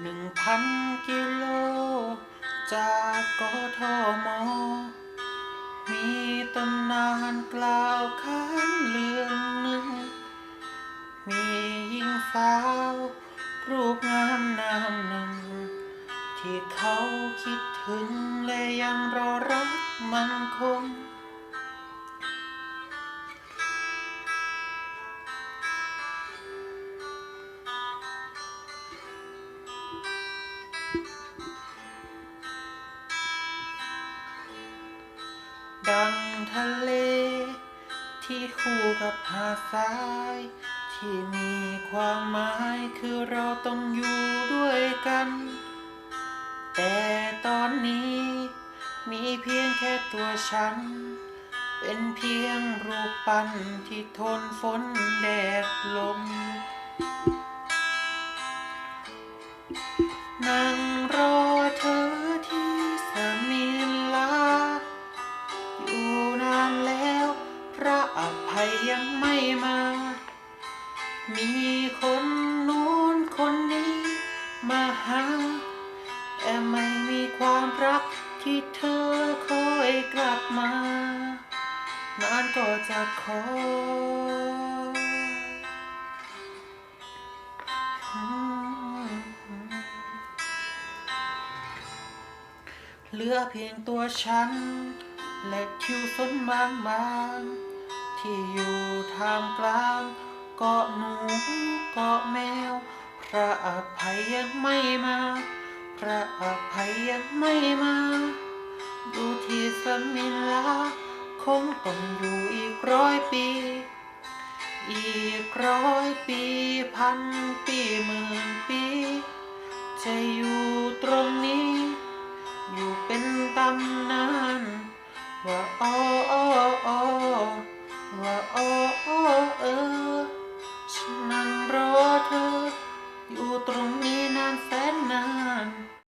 หนึ่งพันกิโล จากกทม มีตำนานกล่าวขานเรื่องหนึ่ง มีหญิงสาว รูปงามนามหนึ่ง ที่เขาคิดถึงและยังรอรักมันคงะเล ที่คู่กับหาดทราย ที่มีความหมายคือเราต้องอยู่ด้วยกัน แต่ตอนนี้ มีเพียงแค่ตัวฉัน เป็นเพียงรูปปั้นที่ทนฝนแดดลมนั่ง มีคนนู้นคนนี้ มาหา แต่ไม่มีความรักที่เธอคอยกลับมา นานก็จะคอยเหลือเพียงตัวฉัน และทิวสนบางบางๆที่อยู่ทามกลาง เกาะหนูเกาะแมว พระอภัยยังไม่มา พระอภัยยังไม่มาอยู่ที่สมิลาคงต้องอยู่อีกร้อยปี อีกร้อยปีพันปีหมื่นปี จะอยู่ตรงนี้